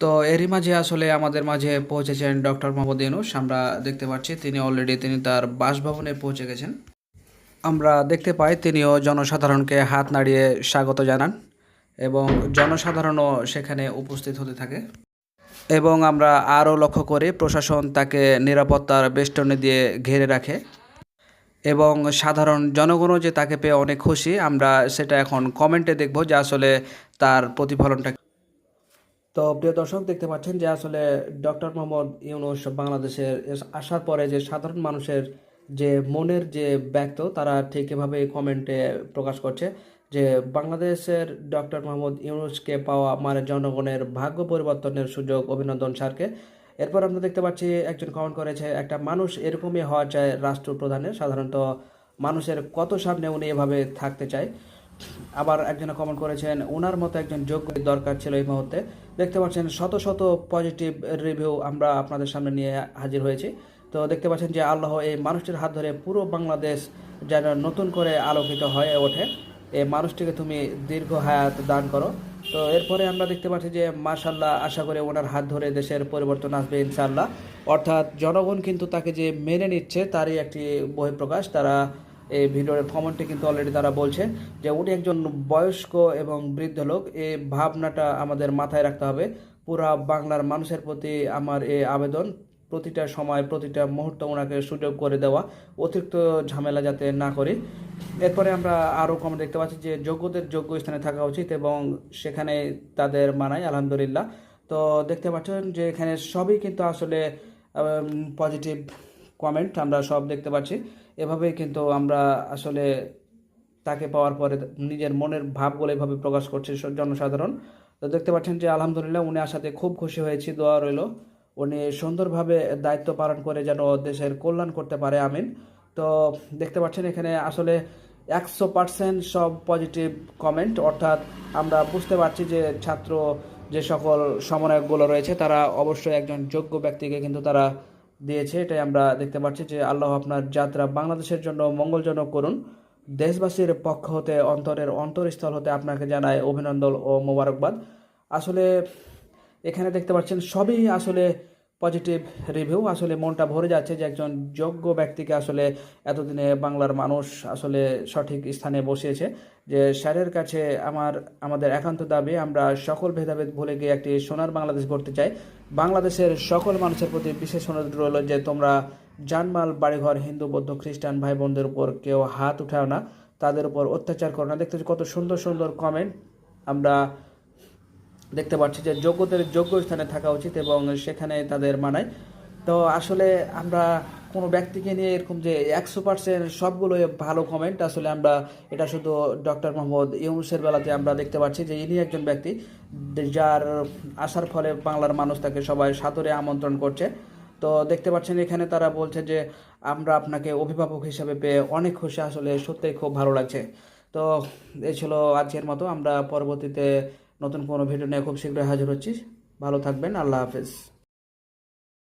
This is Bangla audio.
তো এরই মাঝে আসলে আমাদের মাঝে পৌঁছেছেন ডক্টর মোহাম্মদ ইউনুস। আমরা দেখতে পাচ্ছি তিনি অলরেডি তিনি তার বাসভবনে পৌঁছে গেছেন। আমরা দেখতে পাই তিনিও জনসাধারণকে হাত নাড়িয়ে স্বাগত জানান এবং জনসাধারণও সেখানে উপস্থিত হতে থাকে। এবং আমরা আরও লক্ষ্য করি প্রশাসন তাকে নিরাপত্তার বেষ্টনী দিয়ে ঘিরে রাখে এবং সাধারণ জনগণও যে তাকে পেয়ে অনেক খুশি, আমরা সেটা এখন কমেন্টে দেখব যে আসলে তার প্রতিফলনটা তো প্রিয় দর্শক, দেখতে পাচ্ছেন যে আসলে ডক্টর মোহাম্মদ ইউনুস বাংলাদেশের আসার পরে যে সাধারণ মানুষের যে মনের যে ব্যক্ত, তারা ঠিক এভাবে কমেন্টে প্রকাশ করছে যে বাংলাদেশের ডক্টর মোহাম্মদ ইউনুসকে পাওয়া মানে জনগণের ভাগ্য পরিবর্তনের সুযোগ অভিনন্দন স্যারকে। এরপর আমরা দেখতে পাচ্ছি, একজন কমেন্ট করেছে, একটা মানুষ এরকমই হওয়া চায় রাষ্ট্রপ্রধানের। সাধারণত মানুষের কত সামনে উনি এভাবে থাকতে চায়। আবার একজনে কমেন্ট করেছেন ওনার মতো একজন যোগ্য দরকার ছিল এই মুহূর্তে। দেখতে পাচ্ছেন, শত শত পজিটিভ রিভিউ আমরা আপনাদের সামনে নিয়ে হাজির হয়েছি। তো দেখতে পাচ্ছেন যে আল্লাহ এই মানুষটির হাত ধরে পুরো বাংলাদেশ যেন নতুন করে আলোকিত হয়ে ওঠে। এই মানুষটিকে তুমি দীর্ঘ হায়াত দান করো। তো এরপরে আমরা দেখতে পাচ্ছি যে মাশাল্লাহ আশা করে ওনার হাত ধরে দেশের পরিবর্তন আসবে ইনশাল্লাহ অর্থাৎ জনগণ কিন্তু তাকে যে মেনে নিচ্ছে, তারই একটি বহিঃপ্রকাশ। তারা এই ভিডিওর কমেন্টে কিন্তু অলরেডি তারা বলছে যে উনি একজন বয়স্ক এবং বৃদ্ধ লোক। এই ভাবনাটা আমাদের মাথায় রাখতে হবে। পুরা বাংলার মানুষের প্রতি আমার এই আবেদন, প্রতিটা সময়, প্রতিটা মুহূর্ত ওনাকে সুযোগ করে দেওয়া, অতিরিক্ত ঝামেলা যাতে না করি। এরপরে আমরা আরও কম দেখতে পাচ্ছি যে যোগ্যদের যোগ্য স্থানে থাকা উচিত এবং সেখানে তাদের মানায়, আলহামদুলিল্লাহ। তো দেখতে পাচ্ছেন যে এখানে সবই কিন্তু আসলে পজিটিভ কমেন্ট আমরা সব দেখতে পাচ্ছি। এভাবেই কিন্তু আমরা আসলে তাকে পাওয়ার পরে নিজের মনের ভাবগুলো এভাবে প্রকাশ করছে জনসাধারণ। তো দেখতে পাচ্ছেন যে আলহামদুলিল্লাহ উনি আসাতে খুব খুশি হয়েছি, দোয়া রইল। উনি সুন্দরভাবে দায়িত্ব পালন করে যেন দেশের কল্যাণ করতে পারে, আমিন। তো দেখতে পাচ্ছেন এখানে আসলে একশো পার্সেন্ট সব পজিটিভ কমেন্ট অর্থাৎ আমরা বুঝতে পারছি যে ছাত্র যে সকল সমন্বয়কগুলো রয়েছে, তারা অবশ্যই একজন যোগ্য ব্যক্তিকে কিন্তু তারা দিয়েছে, এটাই আমরা দেখতে পাচ্ছি যে আল্লাহ আপনার যাত্রা বাংলাদেশের জন্য মঙ্গলজনক করুন। দেশবাসীর পক্ষ হতে, অন্তরের অন্তরস্থল হতে আপনাকে জানায় অভিনন্দন ও মোবারকবাদ। আসলে এখানে দেখতে পাচ্ছেন সবই আসলে পজিটিভ রিভিউ আসলে মনটা ভরে যাচ্ছে যে একজন যোগ্য ব্যক্তিকে আসলে এতদিনে বাংলার মানুষ আসলে সঠিক স্থানে বসিয়েছে। যে স্যারের কাছে আমার, আমাদের একান্ত দাবি, আমরা সকল ভেদাভেদ ভুলে গিয়ে একটি সোনার বাংলাদেশ গড়তে চাই। বাংলাদেশের সকল মানুষের প্রতি বিশেষ অনুরোধ রইল যে তোমরা জানমাল, বাড়িঘর, হিন্দু, বৌদ্ধ, খ্রিস্টান ভাই বোনদের উপর কেউ হাত উঠাও না। তাদের উপর অত্যাচার করো না। দেখতে কত সুন্দর সুন্দর কমেন্ট আমরা দেখতে পাচ্ছি যে যোগ্যদের যোগ্য স্থানে থাকা উচিত এবং সেখানে তাদের মানায়। তো আসলে আমরা কোনো ব্যক্তিকে নিয়ে এরকম যে একশো পার্সেন্ট সবগুলো ভালো কমেন্ট আসলে আমরা এটা শুধু ডক্টর মোহাম্মদ ইউনুসের বেলাতে আমরা দেখতে পাচ্ছি যে ইনি একজন ব্যক্তি যার আসার ফলে বাংলার মানুষ তাকে সবাই সাদরে আমন্ত্রণ করছে। তো দেখতে পাচ্ছেন এখানে তারা বলছে যে আমরা আপনাকে অভিভাবক হিসাবে পেয়ে অনেক খুশি, আসলে সত্যিই খুব ভালো লাগছে। তো এই ছিল আজকের মতো, আমরা পরবর্তীতে নতুন কোনো ভিডিও নিয়ে খুব শীঘ্রই হাজির হচ্ছি। ভালো থাকবেন আল্লাহ হাফেজ।